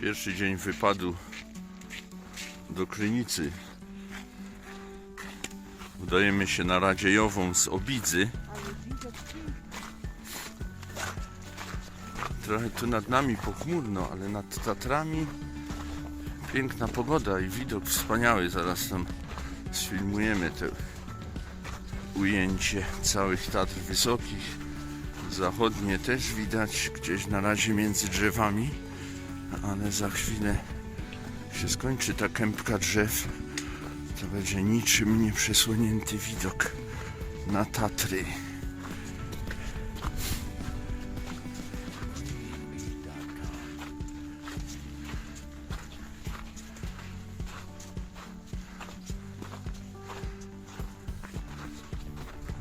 Pierwszy dzień wypadu do Krynicy. Udajemy się na Radziejową z Obidzy. Trochę tu nad nami pochmurno, ale nad Tatrami piękna pogoda i widok wspaniały. Zaraz tam sfilmujemy te ujęcie całych Tatr Wysokich. Zachodnie też widać gdzieś na razie między drzewami, ale za chwilę się skończy ta kępka drzew. To będzie niczym nieprzesłonięty widok na Tatry.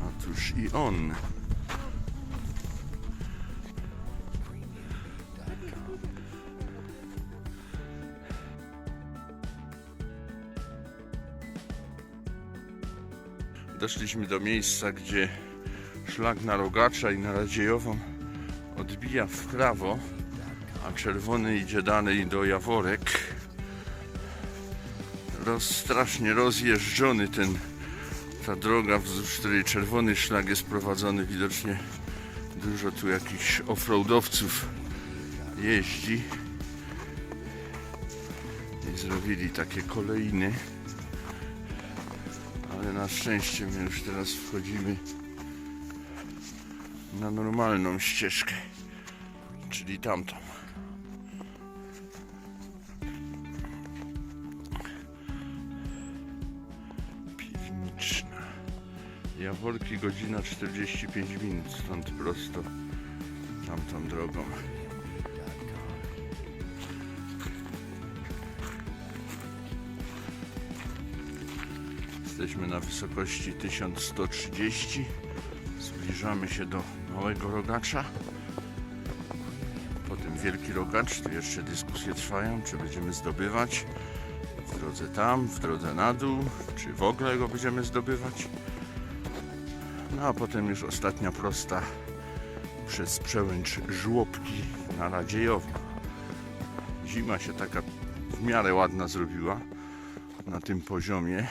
Otóż i on. Doszliśmy do miejsca, gdzie szlak na Rogacza i na Radziejową odbija w prawo, a czerwony idzie dalej do Jaworek. Roz, strasznie rozjeżdżony ten ta droga, wzdłuż której czerwony szlak jest prowadzony, widocznie dużo tu jakichś offroadowców jeździ. I zrobili takie kolejny ale na szczęście my już teraz wchodzimy na normalną ścieżkę czyli tamtą piwniczna Jaworki godzina 45 minut, stąd prosto tamtą drogą. Jesteśmy na wysokości 1130. Zbliżamy się do małego rogacza. Potem wielki rogacz. Tu jeszcze dyskusje trwają, czy będziemy zdobywać w drodze tam, w drodze na dół, czy w ogóle go będziemy zdobywać. No a potem już ostatnia prosta przez przełęcz żłobki na Radziejową. Zima się taka w miarę ładna zrobiła na tym poziomie.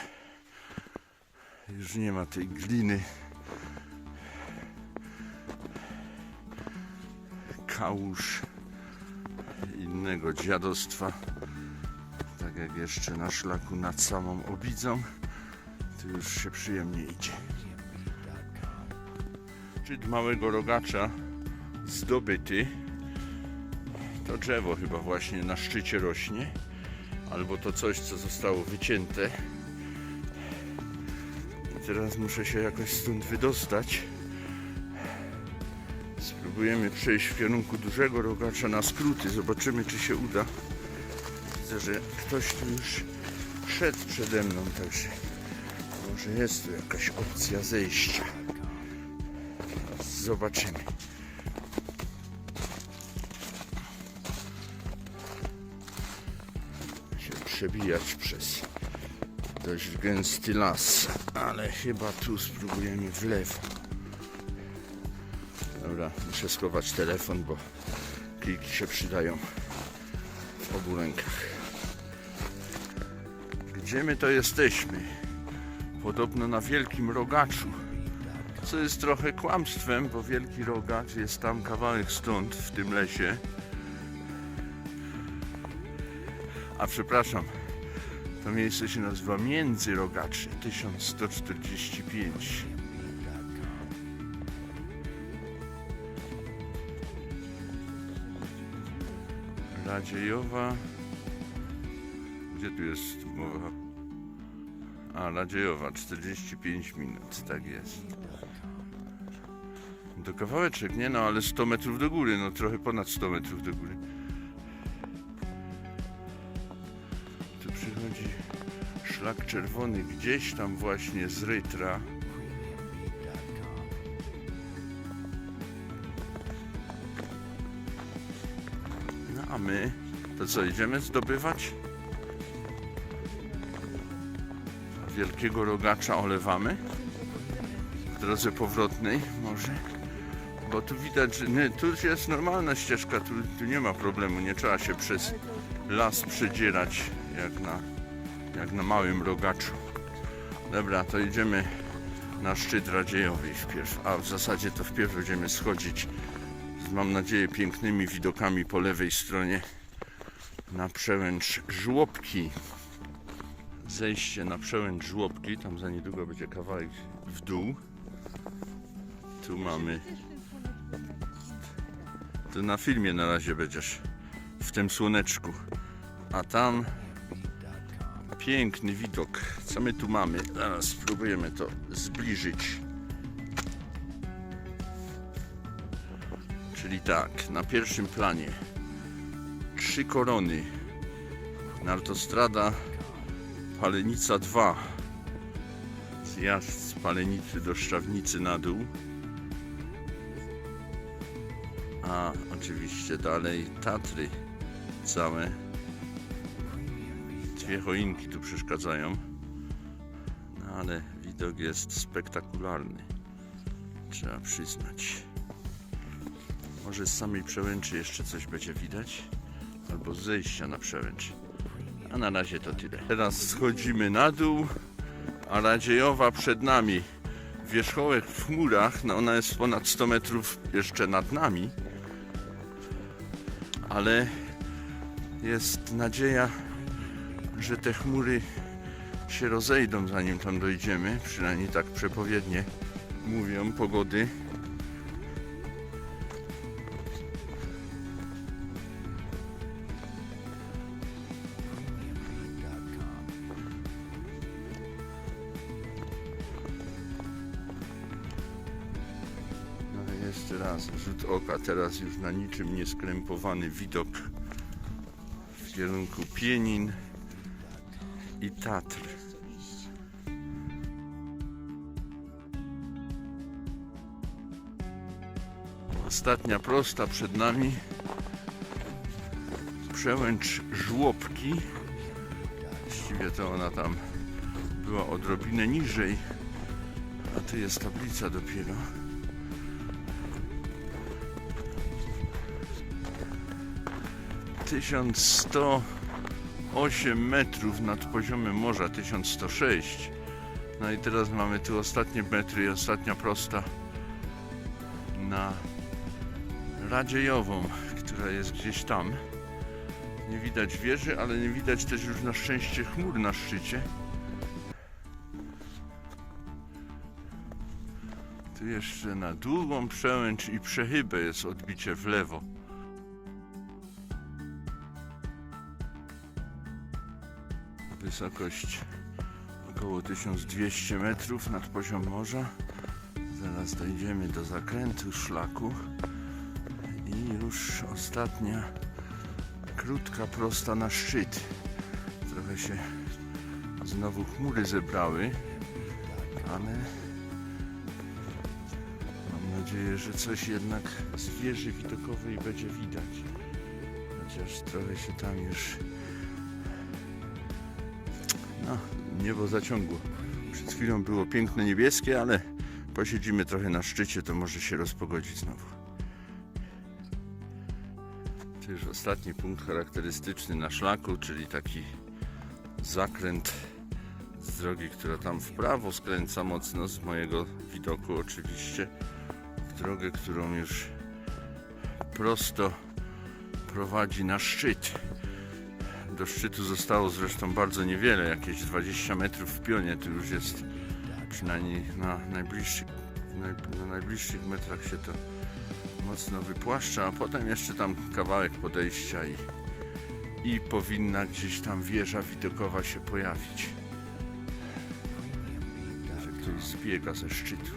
Już nie ma tej gliny. Kałuż innego dziadostwa. Tak jak jeszcze na szlaku nad samą Obidzą, to już się przyjemnie idzie. Szczyt małego rogacza zdobyty. To drzewo chyba właśnie na szczycie rośnie. Albo to coś, co zostało wycięte. Teraz muszę się jakoś stąd wydostać. Spróbujemy przejść w kierunku dużego rogacza na skróty. Zobaczymy, czy się uda. Widzę, że ktoś tu już szedł przede mną, także może jest tu jakaś opcja zejścia. Zobaczymy. Się przebijać przez dość gęsty las, ale chyba tu spróbujemy w lewo. Dobra, muszę schować telefon, bo kliki się przydają w obu rękach. Gdzie my to jesteśmy? Podobno na wielkim rogaczu co jest trochę kłamstwem, bo Wielki Rogacz jest tam kawałek stąd, w tym lesie. A przepraszam, to miejsce się nazywa Między Rogaczy 1145. Radziejowa. Gdzie tu jest mowa? A, Radziejowa 45 minut, tak jest. Do kawałeczek, nie no, ale 100 metrów do góry, no trochę ponad 100 metrów do góry. Szlak czerwony gdzieś tam właśnie z Rytra. No a my, to co, idziemy zdobywać? Wielkiego rogacza olewamy? W drodze powrotnej może? Bo tu widać, że nie, tu jest normalna ścieżka, tu, tu nie ma problemu, nie trzeba się przez las przedzierać jak na, jak na małym rogaczu. Dobra, to idziemy na szczyt Radziejowy wpierw, a w zasadzie to wpierw będziemy schodzić z, mam nadzieję, pięknymi widokami po lewej stronie na przełęcz Żłobki. Zejście na przełęcz Żłobki, tam za niedługo będzie kawałek w dół. Tu mamy to na filmie na razie będziesz w tym słoneczku. A tam piękny widok. Co my tu mamy? Zaraz spróbujemy to zbliżyć. Czyli tak, na pierwszym planie trzy korony. Autostrada Palenica 2. Zjazd z Palenicy do Szczawnicy na dół. A oczywiście dalej Tatry całe. Dwie choinki tu przeszkadzają. No ale widok jest spektakularny. Trzeba przyznać. Może z samej przełęczy jeszcze coś będzie widać. Albo z zejścia na przełęcz. A na razie to tyle. Teraz schodzimy na dół, a Radziejowa przed nami. Wierzchołek w chmurach, no ona jest ponad 100 metrów jeszcze nad nami ale jest nadzieja, że te chmury się rozejdą zanim tam dojdziemy, przynajmniej tak przepowiednie mówią pogody. No jeszcze raz rzut oka, teraz już na niczym nieskrępowany widok w kierunku Pienin i Tatr. Ostatnia prosta przed nami. Przełęcz żłobki. Właściwie to ona tam była odrobinę niżej, a tu jest tablica dopiero. Tysiąc sto osiem metrów nad poziomem morza, 1106. No i teraz mamy tu ostatnie metry i ostatnia prosta na Radziejową, która jest gdzieś tam. Nie widać wieży, ale nie widać też już na szczęście chmur na szczycie. Tu jeszcze na długą przełęcz i przechybę jest odbicie w lewo. Wysokość około 1200 metrów nad poziom morza. Zaraz dojdziemy do zakrętu szlaku i już ostatnia krótka prosta na szczyt. Trochę się znowu chmury zebrały, ale mam nadzieję, że coś jednak z wieży widokowej będzie widać. Chociaż trochę się tam już niebo zaciągło. Przed chwilą było piękne niebieskie, ale posiedzimy trochę na szczycie, to może się rozpogodzić znowu. To już ostatni punkt charakterystyczny na szlaku, czyli taki zakręt z drogi, która tam w prawo skręca mocno z mojego widoku oczywiście w drogę, którą już prosto prowadzi na szczyt. Do szczytu zostało zresztą bardzo niewiele, jakieś 20 metrów w pionie. Tu już jest przynajmniej na najbliższych, naj, na najbliższych metrach się to mocno wypłaszcza, a potem jeszcze tam kawałek podejścia i, i powinna gdzieś tam wieża widokowa się pojawić. Ktoś zbiega ze szczytu.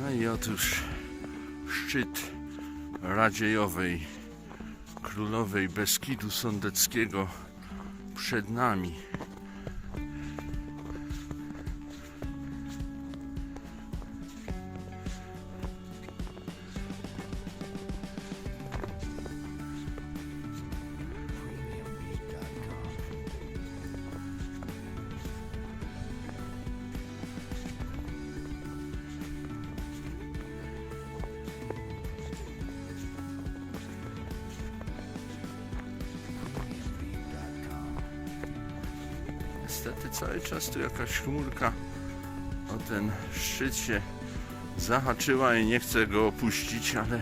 No i otóż szczyt Radziejowej Królowej Beskidu Sądeckiego przed nami. Niestety cały czas tu jakaś chmurka o ten szczyt się zahaczyła i nie chcę go opuścić, ale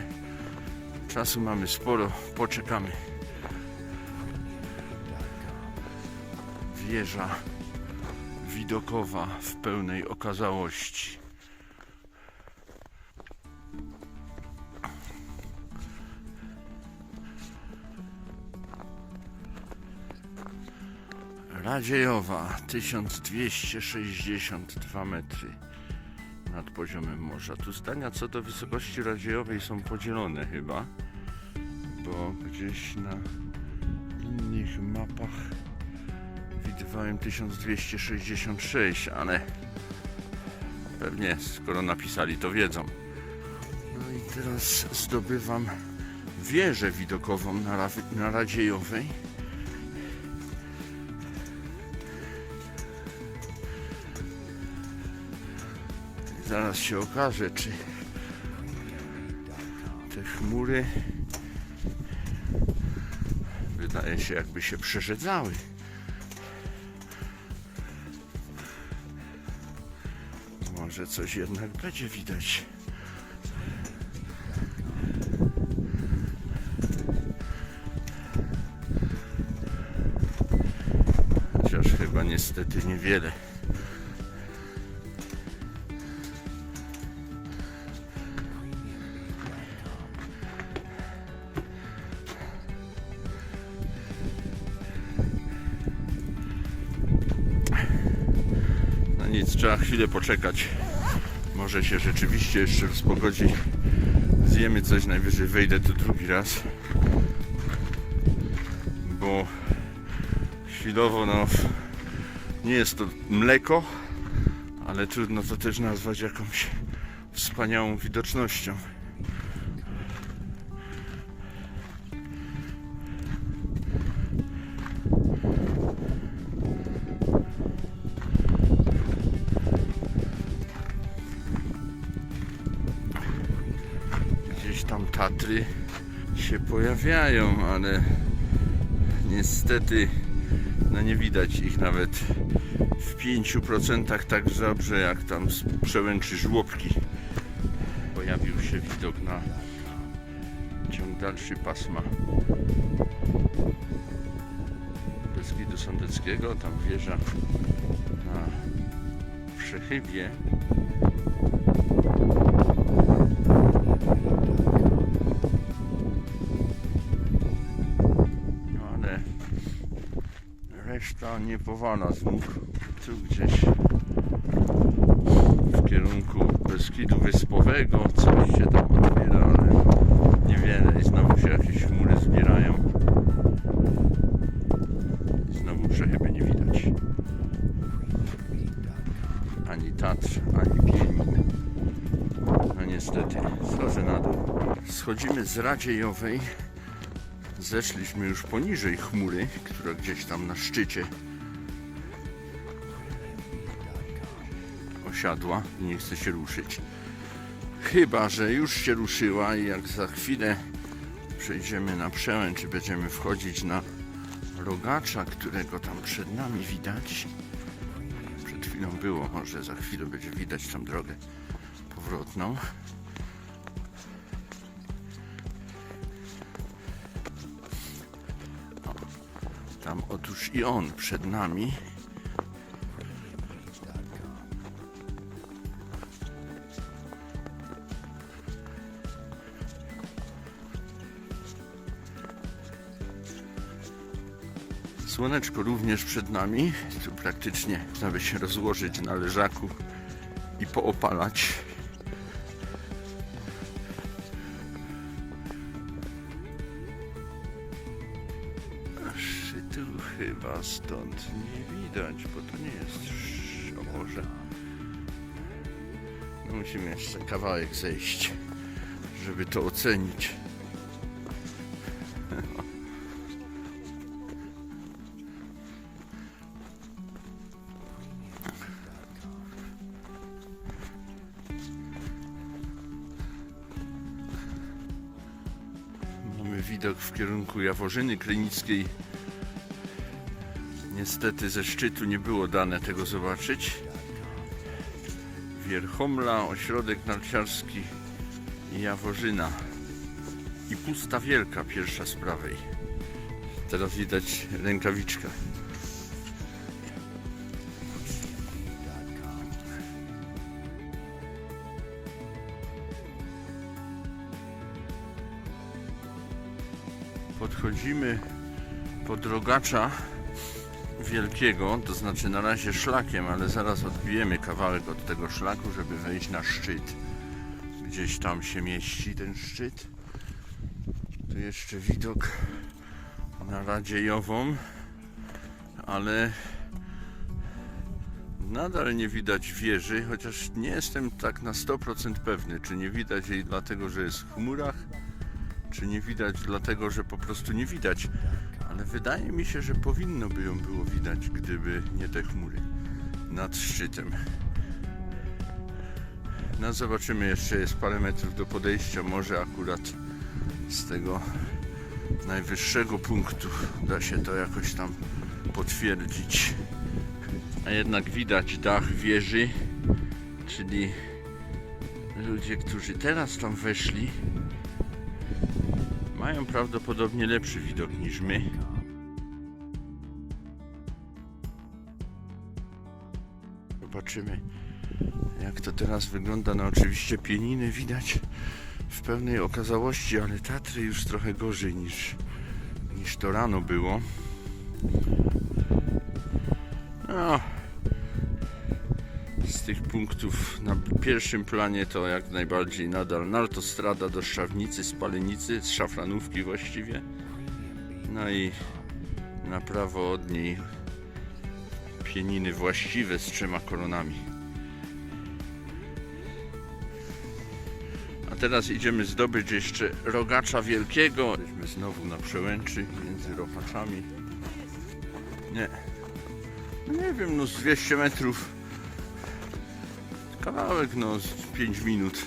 czasu mamy sporo, poczekamy. Wieża widokowa w pełnej okazałości. Radziejowa 1262 metry nad poziomem morza. Tu zdania co do wysokości radziejowej są podzielone chyba, bo gdzieś na innych mapach widywałem 1266, ale pewnie skoro napisali to wiedzą. No i teraz zdobywam wieżę widokową na, na Radziejowej. Zaraz się okaże, czy te chmury wydaje się jakby się przerzedzały. Może coś jednak będzie widać. Chociaż chyba niestety niewiele. Nic, trzeba chwilę poczekać. Może się rzeczywiście jeszcze rozpogodzi. Zjemy coś, najwyżej wejdę tu drugi raz. Bo chwilowo no nie jest to mleko, ale trudno to też nazwać jakąś wspaniałą widocznością. Pojawiają, ale niestety no nie widać ich nawet w 5% tak dobrze jak tam z przełęczy żłobki. Pojawił się widok na ciąg dalszy pasma Beskidu Sądeckiego, tam wieża na przechybie. Reszta nie powala znów. Tu gdzieś w kierunku Beskidu Wyspowego coś się tam otwiera, ale niewiele i znowu się jakieś chmury zbierają. I znowu przechyby nie widać. Ani Tatr, ani Pielin. No niestety, schodzę na dół. Schodzimy z Radziejowej. Zeszliśmy już poniżej chmury, gdzieś tam na szczycie osiadła i nie chce się ruszyć. Chyba, że już się ruszyła i jak za chwilę przejdziemy na przełęcz czy będziemy wchodzić na rogacza, którego tam przed nami widać. Przed chwilą było, może za chwilę będzie widać tą drogę powrotną. Otóż i on przed nami. Słoneczko również przed nami. Tu praktycznie można by się rozłożyć na leżaku i poopalać. Chyba stąd nie widać, bo to nie jest o Boże. No musimy jeszcze kawałek zejść, żeby to ocenić. Mamy widok w kierunku Jaworzyny Krynickiej. Niestety ze szczytu nie było dane tego zobaczyć. Wierchomla, ośrodek narciarski Jaworzyna. I Pusta Wielka, pierwsza z prawej. Teraz widać rękawiczkę. Podchodzimy pod rogacza wielkiego, to znaczy na razie szlakiem, ale zaraz odbijemy kawałek od tego szlaku, żeby wejść na szczyt. Gdzieś tam się mieści ten szczyt. Tu jeszcze widok na Radziejową, ale nadal nie widać wieży, chociaż nie jestem tak na 100% pewny, czy nie widać jej dlatego, że jest w chmurach, czy nie widać dlatego, że po prostu nie widać. Ale wydaje mi się, że powinno by ją było widać, gdyby nie te chmury nad szczytem. No zobaczymy, jeszcze jest parę metrów do podejścia, może akurat z tego najwyższego punktu da się to jakoś tam potwierdzić. A jednak widać dach wieży, czyli ludzie, którzy teraz tam weszli, mają prawdopodobnie lepszy widok niż my. Zobaczymy, jak to teraz wygląda. No oczywiście pieniny widać w pełnej okazałości, ale Tatry już trochę gorzej niż, niż to rano było. No, z tych punktów na pierwszym planie to jak najbardziej nadal Nartostrada do Szczawnicy, Spalenicy, z Szafranówki właściwie. No i na prawo od niej pieniny właściwe z trzema koronami. A teraz idziemy zdobyć jeszcze rogacza wielkiego. Jesteśmy znowu na przełęczy między ropaczami. Nie. No nie wiem, no z 200 metrów. Kawałek, no z 5 minut.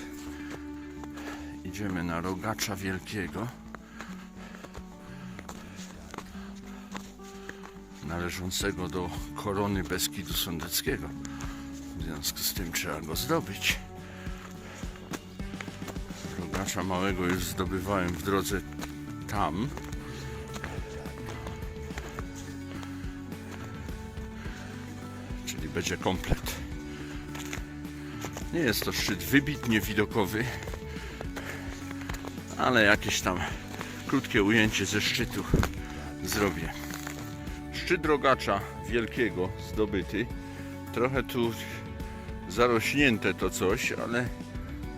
Idziemy na rogacza wielkiego. Należącego do korony Beskidu Sądeckiego. W związku z tym trzeba go zdobyć. Rogacza małego już zdobywałem w drodze tam. Czyli będzie komplet. Nie jest to szczyt wybitnie widokowy, ale jakieś tam krótkie ujęcie ze szczytu zrobię. Szczyt rogacza wielkiego zdobyty. Trochę tu zarośnięte to coś, ale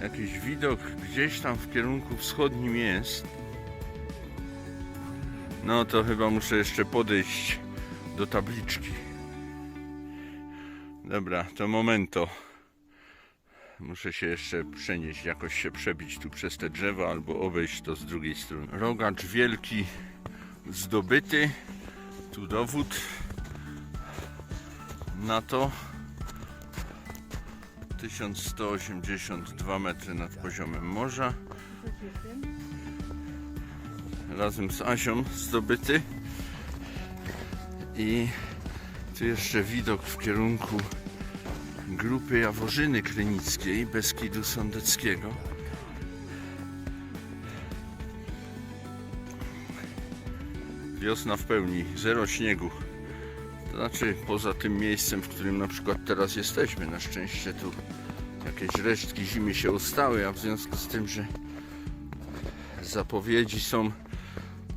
jakiś widok gdzieś tam w kierunku wschodnim jest. No to chyba muszę jeszcze podejść do tabliczki. Dobra, to momento. Muszę się jeszcze przenieść, jakoś się przebić tu przez te drzewa albo obejść to z drugiej strony. Rogacz wielki zdobyty. Tu dowód na to. 1182 metry nad poziomem morza. Razem z Asią zdobyty. I tu jeszcze widok w kierunku grupy Jaworzyny Krynickiej Beskidu Sądeckiego. Wiosna w pełni, zero śniegu. To znaczy poza tym miejscem, w którym na przykład teraz jesteśmy. Na szczęście tu jakieś resztki zimy się ustały, a w związku z tym, że zapowiedzi są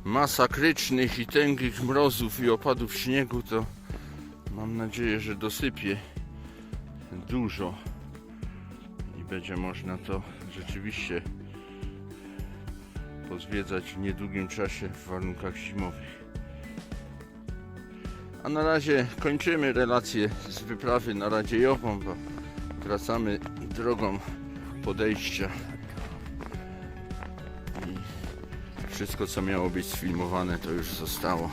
masakrycznych i tęgich mrozów i opadów śniegu, to mam nadzieję, że dosypie dużo i będzie można to rzeczywiście pozwiedzać w niedługim czasie w warunkach zimowych. A na razie kończymy relację z wyprawy na Radziejową, bo wracamy drogą podejścia i wszystko co miało być sfilmowane to już zostało.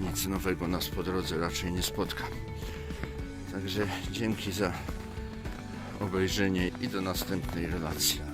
Nic nowego nas po drodze raczej nie spotka. Także dzięki za obejrzenie i do następnej relacji.